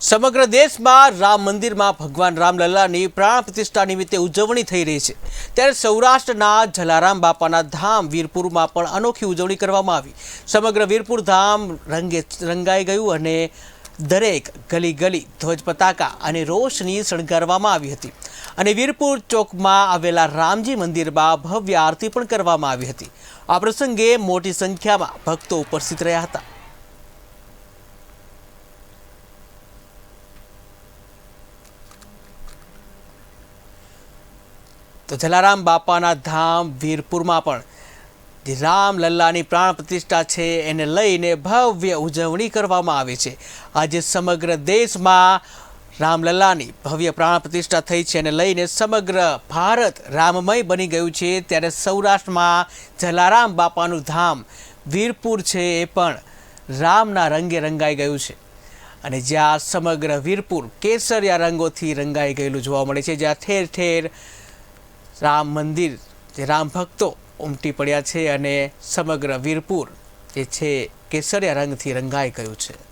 સમગ્ર દેશમાં રામ મંદિરમાં ભગવાન રામલલ્લાની પ્રાણ પ્રતિષ્ઠા નિમિત્તે ઉજવણી થઈ રહી છે. ત્યારે સૌરાષ્ટ્રના જલારામ બાપાના ધામ વીરપુરમાં પણ અનોખી ઉજવણી કરવામાં આવી. સમગ્ર વીરપુર ધામ રંગે રંગાઈ ગયું અને દરેક ગલી ગલી ધ્વજ પતાકા અને રોશની શણગારવામાં આવી હતી. અને વીરપુર ચોકમાં આવેલા રામજી મંદિરમાં ભવ્ય આરતી પણ કરવામાં આવી હતી. આ પ્રસંગે મોટી સંખ્યામાં ભક્તો ઉપસ્થિત રહ્યા હતા. તો જલારામ બાપાના ધામ વીરપુરમાં પણ જે રામ લલ્લાની પ્રાણ પ્રતિષ્ઠા છે, એને લઈને ભવ્ય ઉજવણી કરવામાં આવે છે. આજે સમગ્ર દેશમાં રામલલ્લાની ભવ્ય પ્રાણ પ્રતિષ્ઠા થઈ છે અને લઈને સમગ્ર ભારત રામમય બની ગયું છે. ત્યારે સૌરાષ્ટ્રમાં જલારામ બાપાનું ધામ વીરપુર છે એ પણ રામના રંગે રંગાઈ ગયું છે. અને જ્યાં સમગ્ર વીરપુર કેસરિયા રંગોથી રંગાઈ ગયેલું જોવા મળે છે, જ્યાં ઠેર ઠેર રામ મંદિર જે રામ ભક્તો ઉમટી પડ્યા છે અને સમગ્ર વીરપુર જે છે કેસરિયા રંગથી રંગાઈ ગયું છે.